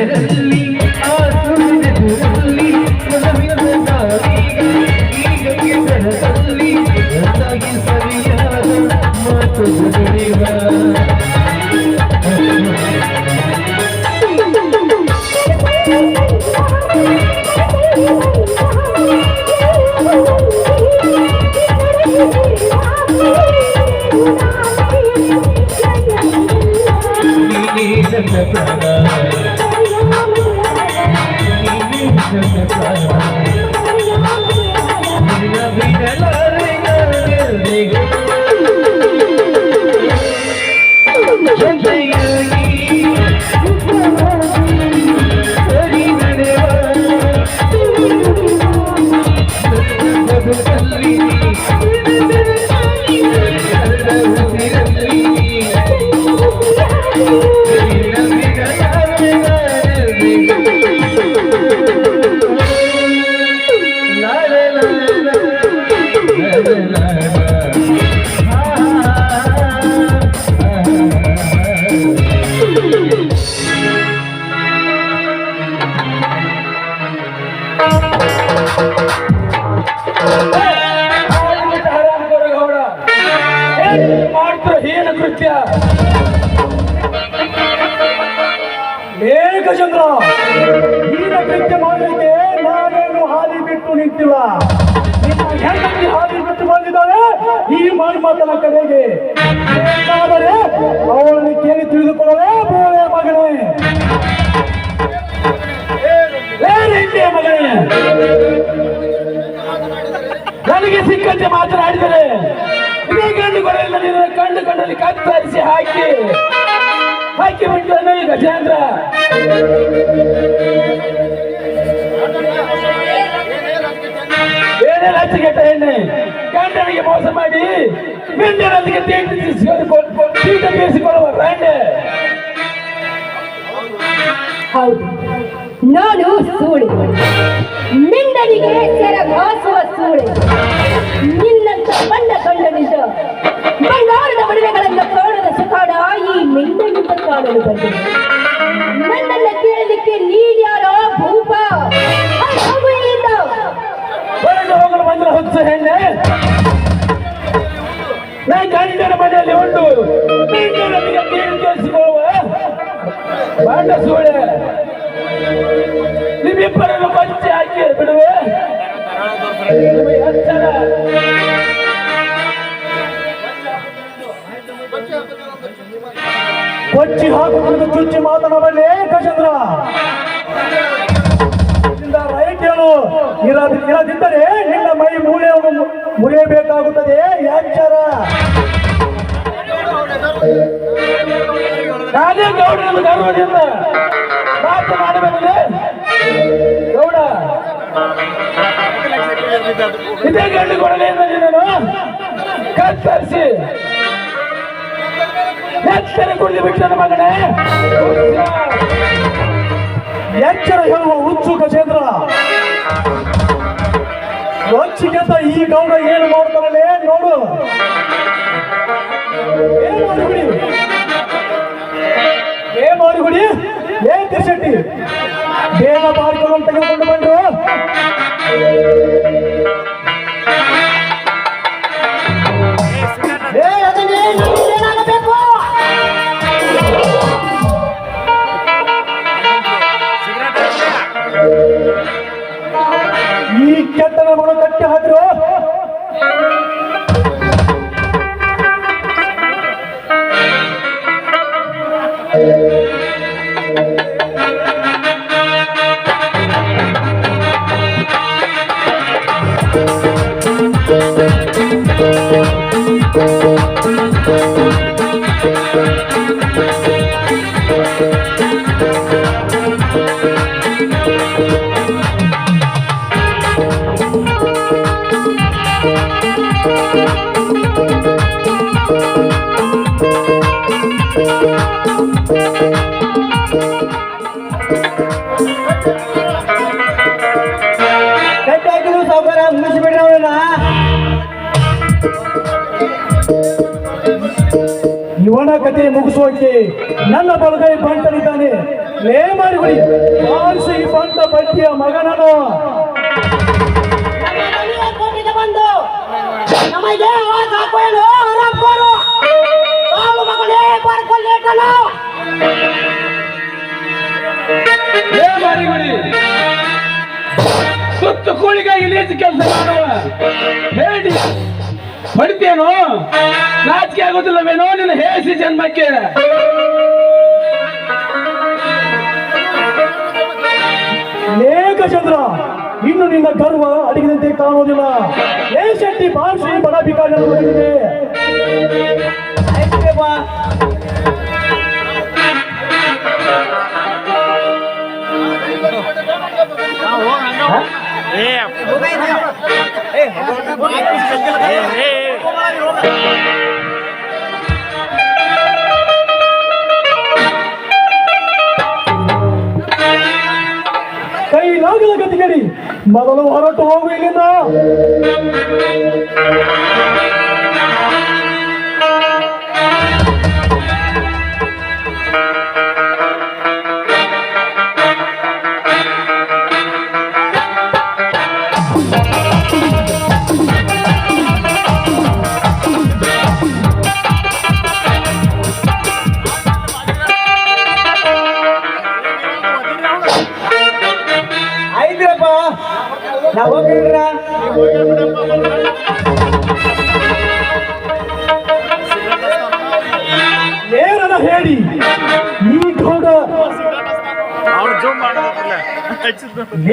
Yeah. ಈ ಮನ್ಮಥನ ಕಡೆಗೆ ಆದರೆ ಅವಳನ್ನು ಕೇಳಿ ತಿಳಿದುಕೊಳ್ಳಲೇ ಬೋಳೆ ಮಗಳೇ ಮಗಳೇ ನನಗೆ ಸಿಕ್ಕಂತೆ ಮಾತನಾಡಿದರೆ ಇದೇ ಕಂಡು ಕೊಡಲಿಲ್ಲ, ನಿನ್ನ ಕಂಡು ಕಂಡಲ್ಲಿ ಕತ್ತರಿಸಿ ಹಾಕಿ. ಹಾಕಿ ಬಿಟ್ಟು ಈ ಗಜೇಂದ್ರ ಬೇರೆ ರಾಜ್ಯಗೆಟ್ಟ ಎಣ್ಣೆ ಗಂಡನಿಗೆ ಮೋಸ ಮಾಡಿ ಮಿಂಡನೊಂದಿಗೆ ತೀಟ ತೀರಿಸಿಕೊಳ್ಳುವ ತೀಟ ತೀರಿಸಿಕೊಳ್ಳುವ ರಂಡೆ ಹೌದು ನಾನು ಸೂಳೆ ಮಿಂಡನಿಗೆ ಸೆರಗಾಸುವ ಸೂಳೆ ನಿನ್ನಂತ ಬಣ್ಣ ಕಂಡನಿಂದ ಬಂಗಾರದ ಮದುವೆಗಳನ್ನು ಕಾಣದ ಸುಖಾಡ ಈ ಮಿಂಡನಿಂದ ಕಾಣಲು ಬಂದಿದೆ ನನ್ನನ್ನ ಕೇಳಲಿಕ್ಕೆ ನೀನ್ಯಾರೋ ಭೂಪ ಅಲ್ಲಿ ಹೋಗು ಇಲ್ಲಿಂದ. ಹೊರಗೆ ಹೋಗಲು ಬಂದ್ರೆ ಹೊತ್ತು ಹೆಣ್ಣೆ ನಾ ಗಂಡನ ಮನೆಯಲ್ಲಿ ಉಂಟು ಮಿಂಡನೊಂದಿಗೆ ತೀಟ ತೀರಿಸಿಕೊಳ್ಳುವ ಬಾಂಡ ಸೂಳೆ ನಿಮ್ಮಿಬ್ಬರನ್ನು ಕೊಂಚಿ ಹಾಕಿ ಬಿಡುವೆ. ನಿಮಗೆ ಎಚ್ಚರ ಕೊಚ್ಚಿ ಹಾಕುವುದು ಚುಚ್ಚಿ ಮಾತನಾಡಲೇ ಗಜೇಂದ್ರ ರೈಟ್ ಹೇಳು ಇರದಿದ್ದರೆ ನಿನ್ನ ಮೈ ಮೂಳೆ ಮುರಿಯಬೇಕಾಗುತ್ತದೆ. ಯಾಚಾರ ನಾನೇ ಗೌಡನ ಗರ್ವದಿಂದ ಮಾತು ಮಾಡಬೇಕಂದ್ರೆ ಗೌಡ, ಇದೇ ಗಂಡು ಕತ್ತರಿಸಿ. ಎಚ್ಚರಿ ಕುಡಿದು ಬಿಟ್ಟು ಮಗನೇ. ಎಚ್ಚರ ಹೇಳುವ ಉತ್ಸುಕ ಗಜೇಂದ್ರ ರೊಚ್ಚಿಗೆದ್ದ ಈ ಗೌಡ ಏನು ಮಾಡ್ತಾರಲ್ಲೇ ನೋಡು. ಏನ್ ಮಾಡಿಬಿಡಿ ಏನ್ ಏನ್ ತಿರ್ಸಟ್ಟಿ. ಬೇಗ ಬಾರ್ಕೊಂಡು ತೆಗೆದುಕೊಂಡು ಬಂದು ಮುಗಿಸೋಕೆ ನನ್ನ ಬಲಗೈ ಬಂಟನಿದ್ದಾನೆ ಲೇ ಮಾಡಿಬಿಡಿ ಆರಿಸಿ ಬಂಟ ಬಟ್ಟಿಯ ಮಗನನು ನಮಗೆ ಆವಾಜ್ ಹಾಕೋನು ಆರಾಮ್ಕೋರು ಕಾಳು ಮಗಳೇ ಬರ್ಕೊಳ್ಳೇಟನು ಏ ಮಾರಿಗುಡಿ ಸುತ್ತು ಕೂಳಿಗಾಗಿ ನೀತಿ ಕೆಲಸ ಮಾಡುವ ಹೇಳಿ. ಹೊಡಿತೇನು ನಾಚಿಕೆ ಆಗೋದಿಲ್ಲವೇನೋ ನಿನ್ನ ಹೇಸಿ ಜನ್ಮಕ್ಕೆ? ಲೇಖಚಂದ್ರ ಇನ್ನು ನಿನ್ನ ಗರ್ವ ಅಡಿಗಿದಂತೆ ಕಾಣುವುದಿಲ್ಲ. ಏ ಶೆಟ್ಟಿ ಬಾರಿಸಿ ಬಡ ಭಿಕಾರಿ ಬಂದಿದೆ ಕೈಲಾಗದ ಗತಿಗಡಿ ಮೊದಲು ಹೊರಟು ಹೋಗು ಇಲ್ಲಿಂದ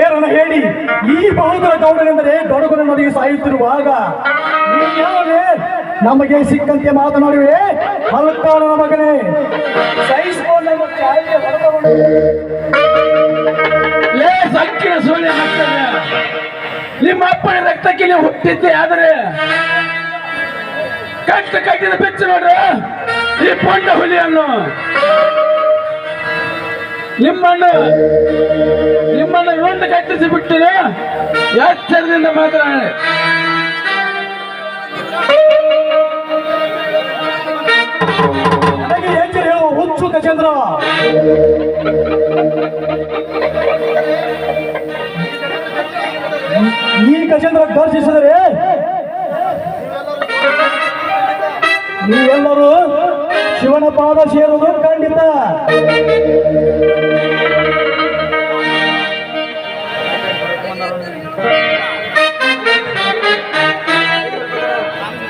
ಏನನ ಹೇಳಿ, ಈ ಬಹುದರ ಗೌಡನೆಂದರೆ ದೊಡಗನ ನದಿಗೆ ಸಾಯುತ್ತಿರುವಾಗ ನಮಗೆ ಸಿಕ್ಕಂತೆ ಮಾತನಾಡುವೆ. ಅಲ್ಪಾಳ ಮಗನೇ. ಸೂರ್ಯ ನಿಮ್ಮ ಅಪ್ಪನ ರಕ್ತಕ್ಕೆ ನೀವು ಹುಟ್ಟಿದ್ದೆ, ಆದರೆ ಕಟ್ಟ ಕಟ್ಟಿದ ಬೆಚ್ಚ ನೋಡ್ರ ಈ ಪೊಂಡ ಹುಲಿಯನ್ನು ನಿಮ್ಮನ್ನು ನಿಮ್ಮನ್ನು ಇವತ್ತು ಕಟ್ಟಿಸಿ ಬಿಟ್ಟಿದೆ ಎಚ್ಚರದಿಂದ ಮಾತನಾಡಿ. ಹುಚ್ಚು ಗಜೇಂದ್ರ ಈ ಗಜೇಂದ್ರ ಗರ್ಜಿಸಿದರೆ ನೀವೆಲ್ಲರೂ ಶಿವನ ಪಾದ ಸೇರುವುದು ಖಂಡಿತ.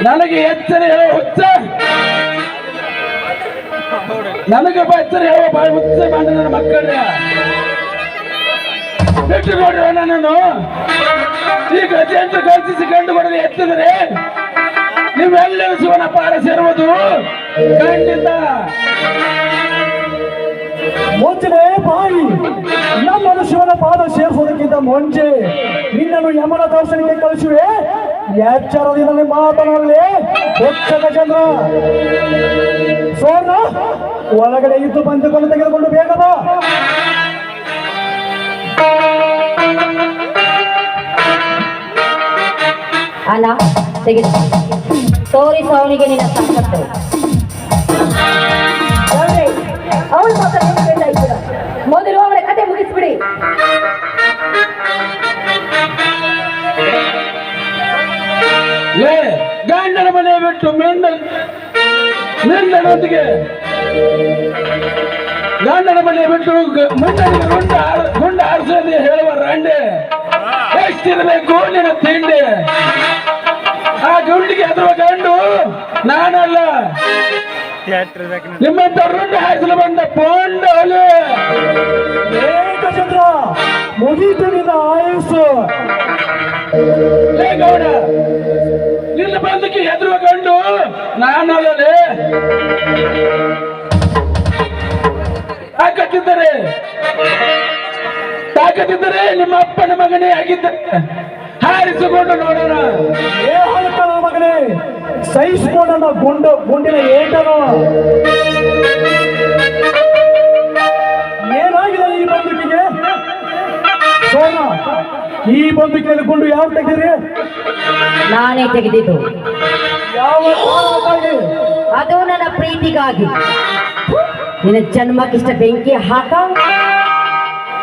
ನನಗೆ ಎಚ್ಚರ ಹೇಳೋ ಹುಚ್ಚ. ನನಗೆ ಎಚ್ಚರ ಹೇಳೋ ಬಾಯಿ ಹುಚ್ಚ ಮಾಡಿ ನನ್ನ ಮಕ್ಕಳ ಬಿಟ್ಟು ನೋಡಿರೋ ನನ್ನನ್ನು ಈ ಗಜೆಂದ್ರ ಗರ್ಜಿಸಿ ಕಂಡು ಬಡದೆ ಎತ್ತಿದರೆ ನೀವೆಲ್ಲರೂ ಶಿವನ ಪಾರ ಸೇರುವುದು. ಖಂಡಿತ. ಮುಂಚೆ ಬಾಯಿ, ನಮ್ಮನ್ನು ಶಿವನ ಪಾದ ಸೇರಿಸುವುದಕ್ಕಿಂತ ಮುಂಚೆ ನಿನ್ನನ್ನು ಯಮನ ದರ್ಶನಕ್ಕೆ ಕಳಿಸುವೆ. ಎಚ್ಚರದಿಂದಲೇ ಮಾತನಾಡಲಿ. ಹೆಚ್ಚದ ಚಂದ್ರ. ಸೋನ ಒಳಗಡೆ ಇದ್ದು ಬಂದುಕೊಂಡು ತೆಗೆದುಕೊಂಡು ಬೇಗ ಬಾ. ಅಲ್ಲ, ತೆಗೆದು ಸೋರಿ ಅವನಿಗೆ ನಿನ್ನ ಸಂಪತ್ತು ಅವಳು ಮೊದಲು ಅವನ ಕತೆ ಮುಗಿಸ್ಬಿಡಿ. ಗಂಡನ ಮನೆ ಬಿಟ್ಟು ಮೆಂಡ ಮೆಂಡನೊಂದಿಗೆ ಗಂಡನ ಮನೆ ಬಿಟ್ಟು ಗ- ಗುಂಡ ಗುಂಡ ಆರಿಸೋದು ಹೇಳುವ ರಂಡೆ. ಎಷ್ಟಿರಬೇಕು ನಿನ್ನ ತಿಂಡಿ? ಆ ಗುಂಡಿಗೆ ಅದರ ಗಂಡು ನಾನಲ್ಲ. ನಿಮ್ಮಂತ ರುಂಡ ಹಾರಿಸಲು ಬಂದ ಪೋಂಡ ಚಂದ್ರ ಮುಗೀತು ನಿನ್ನ ಆಯಸ್ಸು. ಲೇ ಗೌಡ ನಿನ್ನ ಬಂದಕ್ಕೆ ಎದುರುವ ಗಂಡು ನಾನಲ್ಲಲೇ. ತಾಕತ್ತಿದ್ದರೆ ತಾಕತ್ತಿದ್ದರೆ ನಿಮ್ಮ ಅಪ್ಪನ ಮಗನೇ ಆಗಿದ್ದ. ಹಾರಿಸಿಕೊಂಡು ನೋಡೋಣ. ಏ ಮಗನೇ ಸಹಿಸಿಕೊಂಡ ಗುಂಡು ಗುಂಡಿನ ಏಟನು. ಏನಾಗಿದೆ ಈ ಬಂದೂಕಿಗೆ? ಸೋನ ಈ ಬಂದೂಕಿನಲ್ಲಿ ಗುಂಡು ಯಾವ ತೆಗೆದ್ರಿ ನಾನೇ ತೆಗೆದಿದ್ದು. ಯಾವ ಕಾರಣಕ್ಕಾಗಿ? ಅದು ನನ್ನ ಪ್ರೀತಿಗಾಗಿ. ನಿನ್ನ ಜನ್ಮಕ್ಕಿಷ್ಟ ಬೆಂಕಿ ಹಾಕ.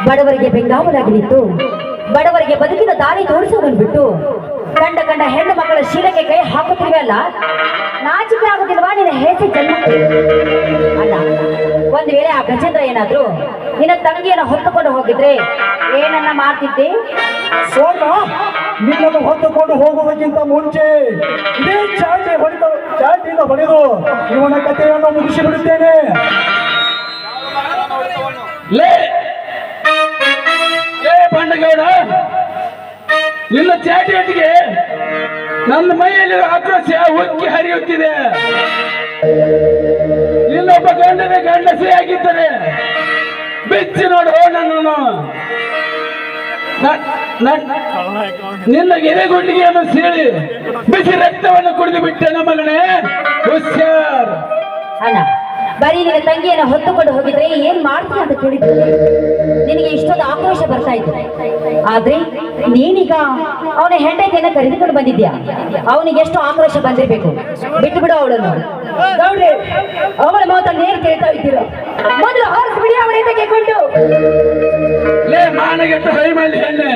ಬಡವರಿಗೆ ಬೆಂಗಾವಲಾಗಿ ನಿಂತು ಬಡವರಿಗೆ ಬದುಕಿನ ದಾರಿ ತೋರಿಸೋದನ್ನು ಬಿಟ್ಟು ಕಂಡ ಕಂಡ ಹೆಣ್ಣು ಮಕ್ಕಳ ಶೀಲಕ್ಕೆ ಕೈ ಹಾಕುತ್ತಿವೆಯಲ್ಲ ನಾಚಿಕೆ ಆಗುತ್ತಿಲ್ವಾ ನಿನ್ನ ಹೆಸರು ಜನ್ಮ. ಅಲ್ಲ ಒಂದ್ ವೇಳೆ ಆ ಗಜೇಂದ್ರ ಏನಾದ್ರು ನಿನ್ನ ತಂಗಿಯನ್ನು ಹೊತ್ತುಕೊಂಡು ಹೋಗಿದ್ರೆ ಏನನ್ನ ಮಾಡ್ತಿದ್ದೆ? ಸೋಮ ನಿನ್ನನ್ನು ಹೊತ್ತುಕೊಂಡು ಹೋಗುವುದಕ್ಕಿಂತ ಮುಂಚೆ ಇದೇ ಚಾಟಿ ಹೊಡೆದು ಚಾಟಿಯಿಂದ ಹೊಡೆದು ಇವನ ಕಥೆಯನ್ನು ಮುಗಿಸಿ ಬಿಡುತ್ತೇನೆ ಬಂಡಗೌಡ, ನಿನ್ನ ಚಾಟಿಯೊಟ್ಟಿಗೆ ನನ್ನ ಮೈಯಲ್ಲಿ ಆಕ್ರೋಶ ಉಕ್ಕಿ ಹರಿಯುತ್ತಿದೆ. ನಿನ್ನೊಬ್ಬ ಗಂಡನ ಗಂಡಸೇ ಆಗಿದ್ದರೆ ಬೆಚ್ಚಿ ನೋಡು ನನ್ನನ್ನು. ನಿನ್ನ ನ- ನಿನ್ನ ಎದೆಗುಂಡಿಗೆಯನ್ನು ಸೀಳಿ ಬಿಸಿ ರಕ್ತವನ್ನು ಕುಡಿದು ಬಿಟ್ಟೆ ಮಗನೇ. ಹುಷಾರ್. ಅಣ್ಣ. ಬರೀ ನಿನ್ನ ತಂಗಿಯನ್ನು ಹೊತ್ತುಕೊಂಡು ಹೋಗಿದ್ರೆ ಏನ್ ಮಾಡ್ತೀಯ ಅಂತ ಕೇಳಿದ್ರು. ನಿನಗೆ ಇಷ್ಟೊಂದು ಆಕ್ರೋಶ ಬರ್ತಾ ಇತ್ತು. ಆದ್ರೆ ನೀನೀಗ ಅವನ ಹೆಂಡತಿಯನ್ನ ಕರೆದುಕೊಂಡು ಬಂದಿದ್ಯಾ? ಅವನಿಗೆ ಎಷ್ಟು ಆಕ್ರೋಶ ಬಂದಿರ್ಬೇಕು. ಬಿಟ್ಟು ಬಿಡು ಅವಳನ್ನು ಅವಳ ಮಾತನ್ನು ಏನ್ ಕೇಳ್ತಾ ಇದ್ದೀರೋ? ಮೊದಲು ಹಾರಿಸ್ಬಿಡಿ ಅವಳಿಂದ ಕೊಂಡು ಲೇ ಮಾನಗೆಟ್ಟ ಬೈಮಲ್ಲಿ ಹೆಣ್ಣೆ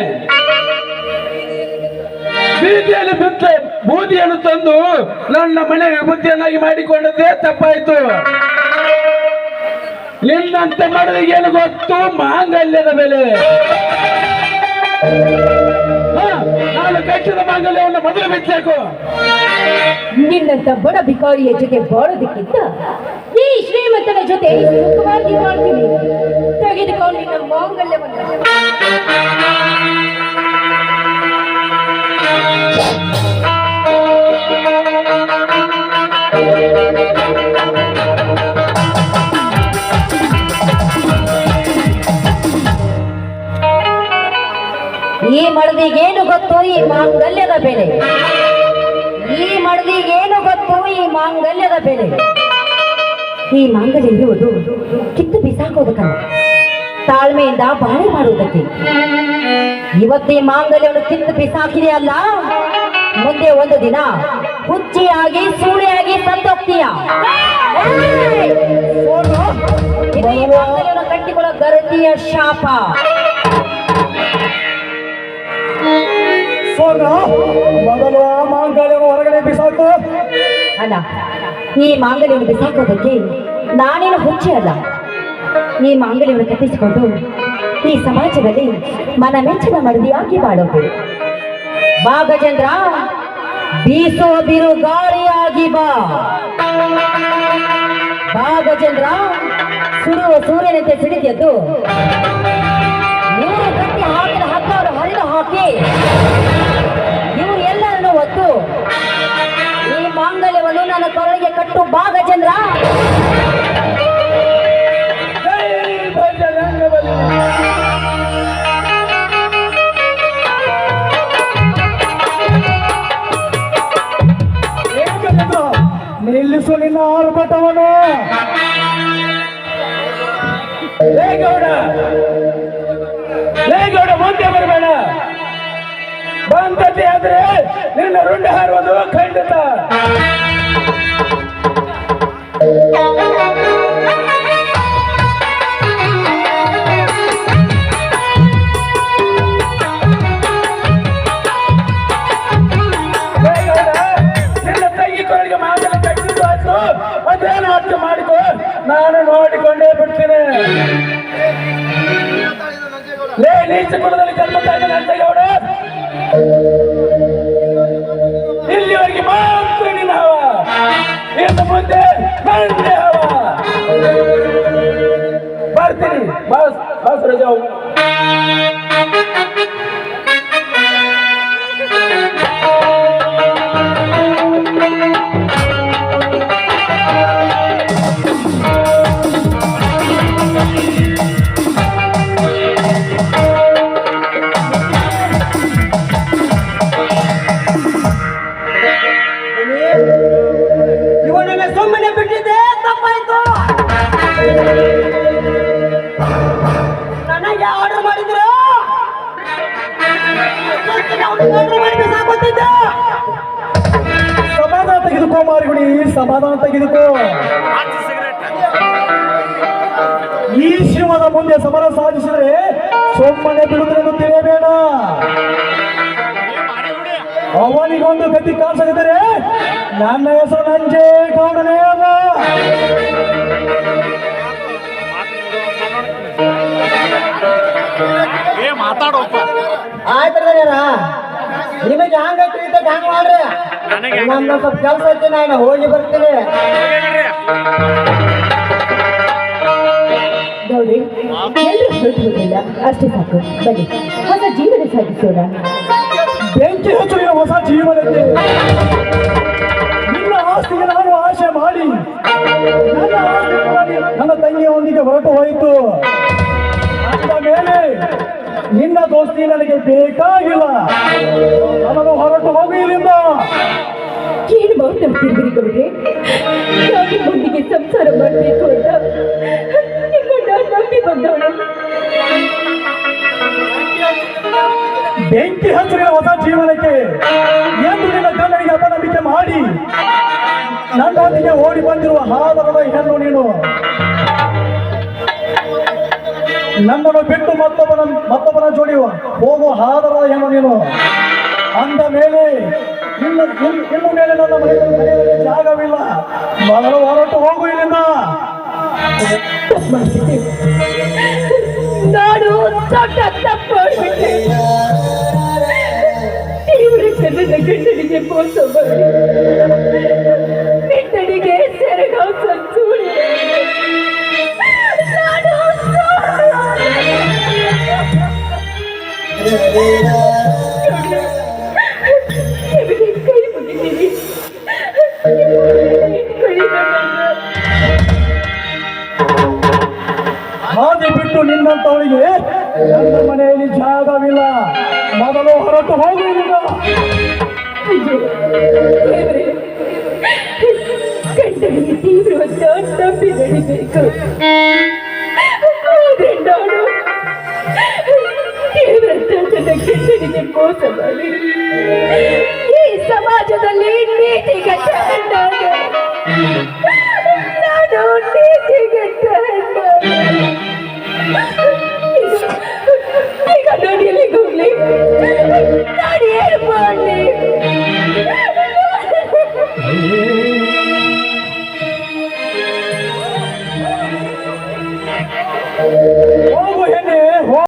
ಬೀದಿಯಲ್ಲಿ ಬಿದ್ದ ಬೂದಿಯನ್ನು ತಂದು ನನ್ನ ಮನೆಗೆ ಬುದ್ಧಿಯನ್ನಾಗಿ ಮಾಡಿಕೊಂಡದ್ದೇ ತಪ್ಪಾಯ್ತು. ನಿನ್ನಂತೆ ಏನು ಗೊತ್ತು? ಮಾಂಗಲ್ಯದ ಬೆಲೆ. ನಾನು ಕಟ್ಟಿದ ಮಾಂಗಲ್ಯವನ್ನು ಮೊದಲು ಬಿಚ್ಚಬೇಕು ನಿನ್ನಂತ ಬಡ ಭಿಕಾರಿಯ ಜೊತೆ ಬಾಳೋದಕ್ಕಿಂತ ಈ ಶ್ರೀಮಂತನ ಜೊತೆ ಸುಖವಾಗಿ ಮಾಡ್ತೀನಿ ತೆಗೆದುಕೊಂಡು ನಿನ್ನ ಮಾಂಗಲ್ಯವನ್ನು. ಈ ಮಡದಿಗೇನು ಗೊತ್ತು? ಈ ಮಾಂಗಲ್ಯದ ಬೆಲೆ. ಈ ಮಡದಿಗೇನು ಗೊತ್ತು? ಈ ಮಾಂಗಲ್ಯದ ಬೆಲೆ. ಈ ಮಾಂಗಲ್ಯ ಇರುವುದು ಕಿತ್ತು ಬಿಸಾಕೋದಕ್ಕ ತಾಳ್ಮೆಯಿಂದ ಬಾಳೆ ಮಾಡುವುದಕ್ಕೆ. ಇವತ್ತೇ ಮಾಂಗಲ್ಯವನ್ನು ಕಿತ್ತು ಬಿಸಾಕಿದೆ ಅಲ್ಲ? ಮುಂದೆ ಒಂದು ದಿನ ಹುಚ್ಚಿಯಾಗಿ, ಸೂಳೆಯಾಗಿ ಈ ಮಾಂಗಲ್ಯವನ್ನು ಕಟ್ಟಿಕೊಳ್ಳೋ ಗರತಿಯ ಶಾಪ. ಸೋಮ ಮೊದಲು ಆ ಮಾಂಗಲ್ಯವನ್ನು ಹೊರಗಡೆ ಬಿಸಾಕು. ಅಲ್ಲ, ಈ ಮಾಂಗಲ್ಯವನ್ನು ಬಿಸಾಕೋದಕ್ಕೆ ನಾನೇನು ಹುಚ್ಚಿ ಅಲ್ಲ? ಈ ಮಾಂಗಲ್ಯವನ್ನು ಕಟ್ಟಿಸಿಕೊಂಡು ಈ ಸಮಾಜದಲ್ಲಿ ಮನ ಮೆಚ್ಚಿನ ಮಡದಿಯಾಗಿ ಬಾಳೋದು ಬಾ ಗಜೇಂದ್ರ ಬೀಸೋ ಬಿರು ಗಾಳಿಯಾಗಿ ಬಾ. ಬಾ ಗಜೇಂದ್ರ ಸುಡುವ ಸೂರ್ಯನಂತೆ ಸಿಡಿದೆದ್ದು. ನೀರು ಕಟ್ಟಿ ಹಾಕಿದ ಹತ್ತವರು ಹರಿದು ಹಾಕಿ. ಈ ಮಾಂಗಲ್ಯವನ್ನು ನನ್ನ ಕೊರಳಿಗೆ ಕಟ್ಟು ಭಾಗ ಚಂದ್ರ. ನಿಲ್ಲಿಸು ನಿನ್ನ ಆರ್ಭಟವನ್ನು. ಲೇ ಬಂದತೆ ಆದ್ರೆ ನಿನ್ನ ರುಂಡ ಹಾರುವುದು ಖಂಡಿತ. ಲೇ ಶಿವದ ಮುಂದೆ ಸಮರ ಸಾಧಿಸಿದರೆ ಸೊಮ್ಮನೆ ಬಿಡುವುದನ್ನು ತಿಳಿಯಬೇಡ. ಅವನಿಗೊಂದು ಗತಿ ಕಾಣಿಸಿದರೆ ನನ್ನ ಹೆಸರು ನಂಜೆ ಗೌಡನೇ ಅಲ್ಲ. ಆಯ್ತು ನಿಮಗೆ ಹಂಗ ಇದ್ದಾಗ ಹಂಗ ಮಾಡ್ರಿ. ನನ್ನ ಸ್ವಲ್ಪ ಕೆಲಸ ಐತಿ ನಾನು ಹೋಗಿ ಬರ್ತೀನಿ. ಗೌರಿ ಎಲ್ಲರೂ ಹೇಳ್ತಿರೋದಿಲ್ಲ ಅಷ್ಟೇ ಸಾಕು. ಬನ್ನಿ ಹೊಸ ಜೀವನ ಸಾಗಿಸೋಣ. ಬೆಂಕಿ ಹಚ್ಚಲಿನ ಹೊಸ ಜೀವನಕ್ಕೆ ನಿನ್ನ ಆಸ್ತಿಗೆ ನಾನು ಆಶೆ ಮಾಡಿ ನನ್ನ ತಂಗಿಯ ಒಂದಿಗೆ ನನ್ನ ತಂಗಿಯೊಂದಿಗೆ ಹೊರಟು ಹೋಯಿತು. ಅಂದ ಮೇಲೆ ನಿನ್ನ ದೋಸ್ತಿ ನನಗೆ ಬೇಕಾಗಿಲ್ಲ. ನಾನು ಹೊರಟು ಹೋಗು ಇಲ್ಲಿಂದ ಏನು ಮಾತಾಡ್ತಿದ್ದೀರಿ ಗೌರಿ ನಾನು ಮುಂದಿಗೆ ಸಂಸಾರ ಮಾಡಬೇಕು ಅಂತ. ಬೆಂಕಿ ಹಚ್ಚಿದ ಹೊಸ ಜೀವನಕ್ಕೆ ಎಂದು ನಿನ್ನ ಕನ್ನಡಿಗೆ ಅಪನಂಬಿಕೆ ಮಾಡಿ ನನ್ನೊಂದಿಗೆ ಓಡಿ ಬಂದಿರುವ ಹಾದರದ ಹೆಣ್ಣು ನೀನು. ನನ್ನನ್ನು ಬಿಟ್ಟು ಮತ್ತೊಬ್ಬನ ಮತ್ತೊಬ್ಬನ ಜೋಡಿ ಹೋಗುವ ಹಾದರದ ಹೆಣ್ಣು ನೀನು. ಅಂದ ಮೇಲೆ ಇನ್ನು, ಇನ್ನು- ಮೇಲೆ ನನ್ನ ಮನೆಯಲ್ಲಿ ಜಾಗವಿಲ್ಲ. ಮೊದಲು ಹೊರಟು ಹೋಗು ಇಲ್ಲಿಂದ. ತಪ್ಪು ಮಾಡ್ಬಿಟ್ಟೆ ನಾನು ದೊಡ್ಡ ತಪ್ಪು ಮಾಡ್ಬಿಟ್ಟೆ ದೇವರ ಕನ್ನಡ ಗಂಡನಿಗೆ ಮೋಸ ಮಾಡಿ ತೀವ್ರವಾದ ನಂಬಿ ನಡಿಬೇಕು ನಾನು ನನ್ನ ಗಂಡನಿಗೆ ಮೋಸ ಮಾಡಿ. ಈ ಸಮಾಜದಲ್ಲಿ ನೀತಿ ಗಟ್ಟ